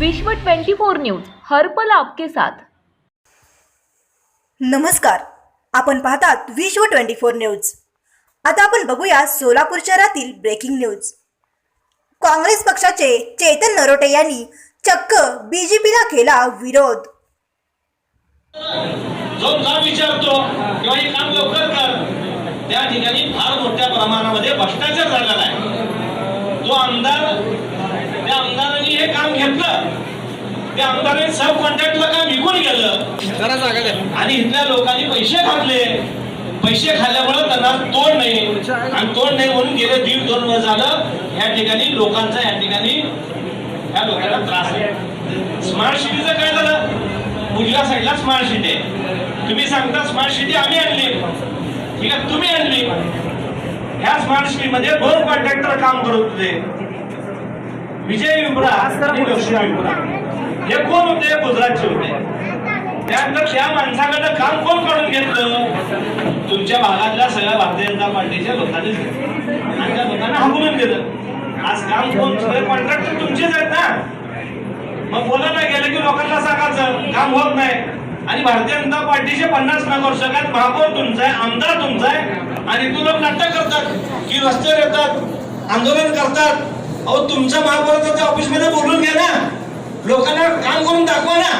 विश्व 24 न्यूज हर्पल आपके साथ. नमस्कार आपण पाहतात विश्व ट्वेंटी फोर न्यूज. आता आपण बघूया सोलापूर शहरातील ब्रेकिंग न्यूज काँग्रेस पक्षाचे चेतन नरोटे यांनी चक्क बीजेपीला केला विरोध. विचारतो किंवा हे काम लवकर कर त्या ठिकाणी फार मोठ्या प्रमाणामध्ये भ्रष्टाचार झालेला आहे. तो आमदार हे काम घेतलं. त्या आमदाराने सब कॉन्ट्रॅक्टला काम विकून गेलं. आणि इथल्या लोकांनी पैसे घातले. पैसे खाल्ल्यामुळे त्यांना तोड नाही. आणि तोड नाही म्हणून गेले दीड दोन वर्ष झालं. या ठिकाणी लोकांचा या ठिकाणी या लोकांना त्रास आहे. स्मार्ट सिटीचं काय झालं? उजव्या साईडला स्मार्ट सिटी आहे. तुम्ही सांगता स्मार्ट सिटी आम्ही आणली. ठीक आहे तुम्ही आणली. ह्या स्मार्ट सिटी मध्ये दोन कॉन्ट्रॅक्टर काम करत होते. विजय विपुरा आणि लक्ष्मी विपुरा हे कोण होते? गुजरातचे होते. त्यानंतर त्या माणसाकडनं काम कोण काढून घेतलं? तुमच्या भागातल्या सगळ्या भारतीय जनता पार्टीच्या लोकांनी आणि त्या लोकांना हाकलून दिलं आज काम कोण सगळे कॉन्ट्रॅक्टर तुमचेच आहेत ना? मग बोलायला गेलं की लोकांना सांगायचं काम होत नाही. आणि भारतीय जनता पार्टीचे पन्नास नगर आहेत महापौर तुमचा आहे आमदार तुमचा आहे आणि तू लोक नाटक करतात की रस्त्यावर येतात आंदोलन करतात. अहो तुमच्या महापौराच्या ऑफिसमध्ये बोलून घ्या ना. लोकांना काम करून दाखवा ना.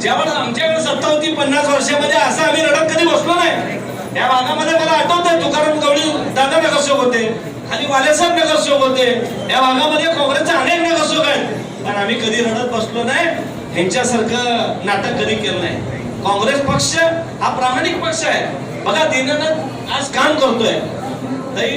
ज्यावेळेस आमच्याकडे सत्ता होती पन्नास वर्षामध्ये असं आम्ही रडत कधी बसलो नाही. या भागामध्ये मला आठवतंय तुकाराम गवळी दादा नगरसेवक होते खाली वालेसाहेब नगरसेवक होते. या भागामध्ये काँग्रेसचे अनेक नगरसेवक आहेत. पण आम्ही कधी रडत बसलो नाही ह्यांच्यासारखं नाटक कधी केलं नाही. काँग्रेस पक्ष हा प्रामाणिक पक्ष आहे. बघा दिनानं आज काम करतोय. तरी